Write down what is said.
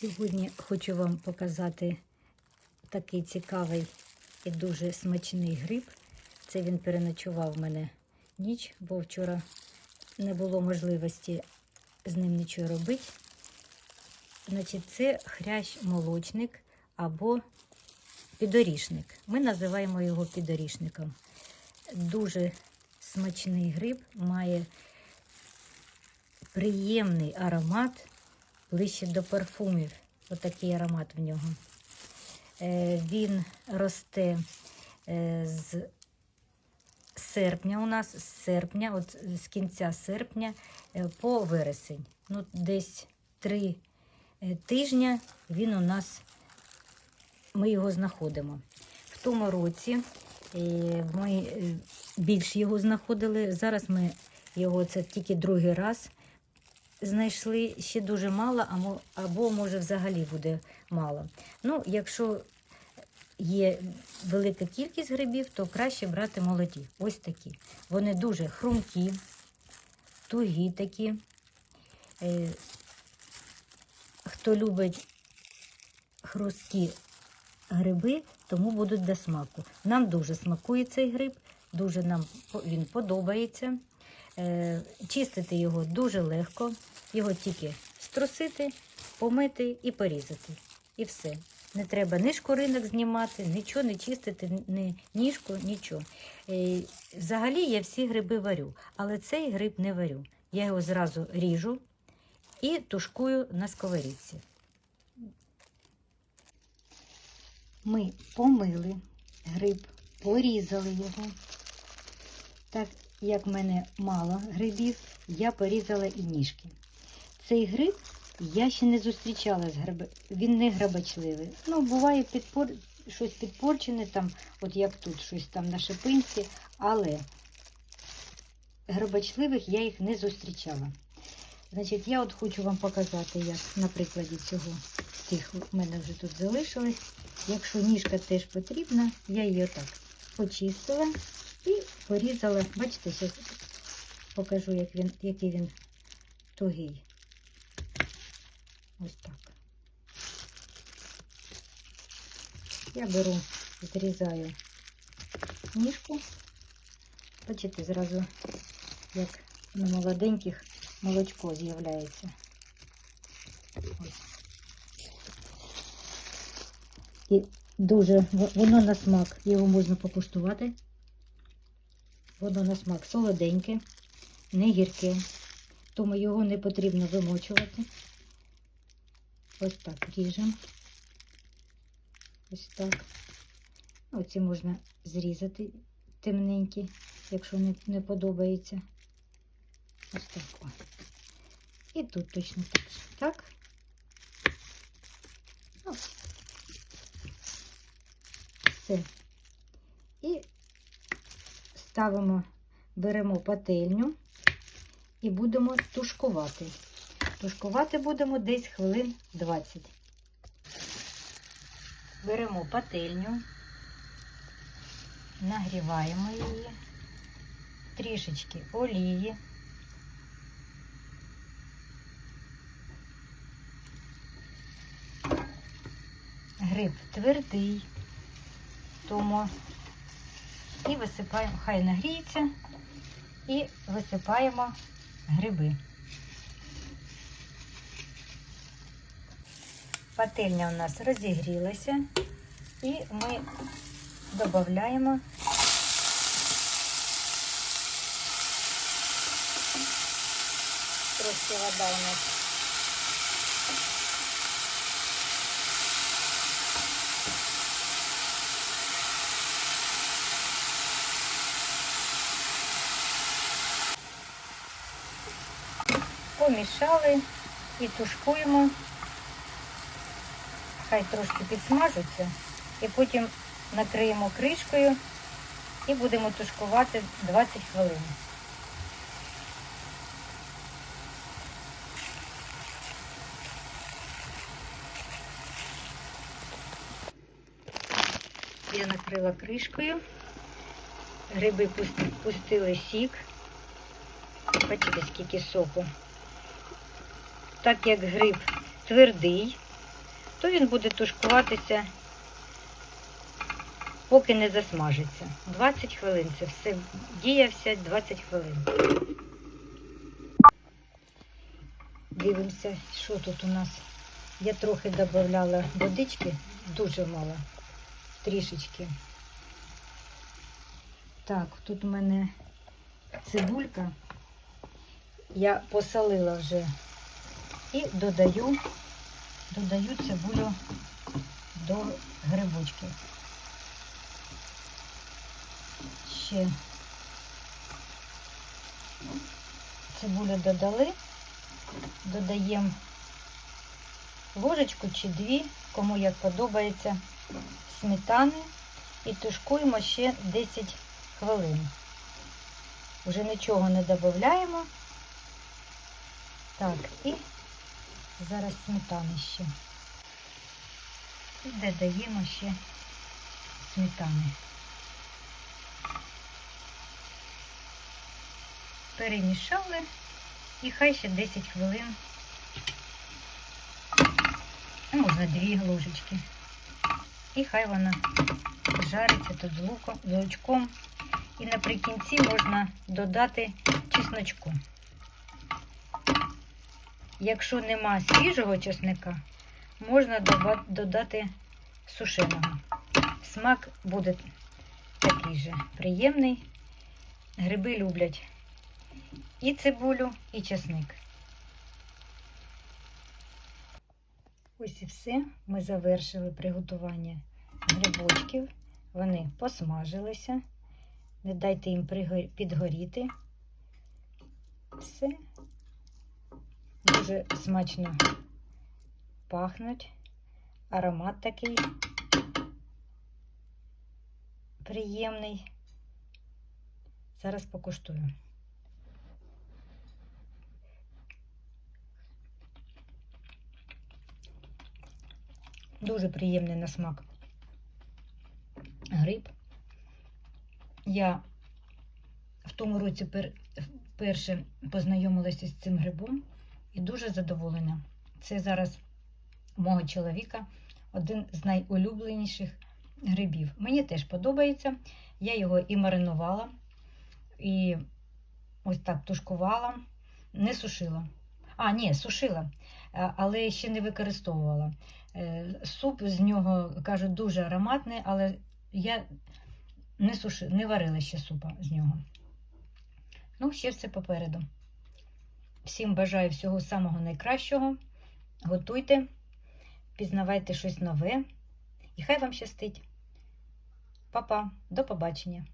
Сьогодні хочу вам показати такий цікавий і дуже смачний гриб. Це він переночував в мене ніч, бо вчора не було можливості з ним нічого робити. Значить, це хрящ молочник або підорішник. Ми називаємо його підорішником. Дуже смачний гриб, має приємний аромат ближче до парфумів. Отакий аромат в нього. Е, Він росте е, з серпня у нас, з серпня, от з кінця серпня е, по вересень. Ну, десь три тижня він у нас, ми його знаходимо. В тому році ми більш його знаходили. Зараз ми його це тільки другий раз знайшли ще дуже мало, або, може взагалі буде мало. Ну, якщо є велика кількість грибів, то краще брати молоді. Ось такі. Вони дуже хрумкі, тугі такі. Е, хто любить хрусткі гриби, тому будуть до смаку. Нам дуже смакує цей гриб, дуже нам він подобається. Е, Чистити його дуже легко, його тільки струсити, помити і порізати. І все. Не треба ні шкуринок знімати, нічого не чистити, ні ніжку, нічого. Е, Взагалі я всі гриби варю, але цей гриб не варю. Я його зразу ріжу і тушкую на сковорідці. Ми помили гриб, порізали його. Так як в мене мало грибів, я порізала і ніжки. Цей гриб я ще не зустрічала з гриби. Він не грабачливий. Ну, буває підпор... щось підпорчене, там, от як тут, щось там на шипинці, але грабачливих я їх не зустрічала. Значить, я от хочу вам показати, як на прикладі цього тих в мене вже тут залишилось. Якщо ніжка теж потрібна, я її отак почистила і порізала. Бачите, зараз покажу, як він, який він тугий. Ось так. Я беру, зрізаю ніжку. Бачите, зразу, як на молоденьких молочко з'являється. Ось. І дуже воно на смак, його можна покуштувати. Воно на смак солоденьке, не гірке, тому його не потрібно вимочувати. Ось так ріжемо. Ось так. Оці можна зрізати темненькі, якщо не, не подобається. Ось так. О. І тут точно так. Так. Ну, все. Ставимо, беремо пательню і будемо тушкувати. Тушкувати будемо десь хвилин 20. Беремо пательню, нагріваємо її, трішечки олії. Гриб твердий, тому і висипаємо, хай нагріється, і висипаємо гриби. Пательня у нас розігрілася, і ми додаємо трошки вода у нас. Помішали і тушкуємо хай трошки підсмажуться, і потім накриємо кришкою і будемо тушкувати 20 хвилин. Я накрила кришкою, гриби пустили сік. Бачите, скільки соку. Так як гриб твердий, то він буде тушкуватися, поки не засмажиться. 20 хвилин. Це все діявся 20 хвилин. Дивимося, що тут у нас. Я трохи додавала водички, дуже мало, трішечки. Так, тут у мене цибулька. Я посолила вже і додаю, додаю цибулю до грибочків. Ще цибулю додали, додаємо ложечку чи дві, кому як подобається, сметани і тушкуємо ще 10 хвилин. Вже нічого не додаємо. Так, і зараз сметани ще. І додаємо ще сметани. Перемішали і хай ще 10 хвилин. Ну, Можна дві ложечки. І хай вона жариться тут з луком, з лучком. І наприкінці можна додати чесночку. Якщо нема свіжого чесника, можна додати сушеного. Смак буде такий же приємний. Гриби люблять і цибулю, і чесник. Ось і все. Ми завершили приготування грибочків. Вони посмажилися. Не дайте їм підгоріти. Все. Дуже смачно пахнуть. Аромат такий приємний. Зараз покуштую. Дуже приємний на смак гриб. Я в тому році пер, вперше познайомилася з цим грибом і дуже задоволена. Це зараз мого чоловіка один з найулюбленіших грибів. Мені теж подобається. Я його і маринувала, і ось так тушкувала, не сушила. А, ні, сушила, е, але ще не використовувала. Е, Суп з нього, кажуть, дуже ароматний, але я не суши, не варила ще супа з нього. Ну, ще все попереду. Всім бажаю всього самого найкращого. Готуйте, пізнавайте щось нове. І хай вам щастить. Па-па, до побачення!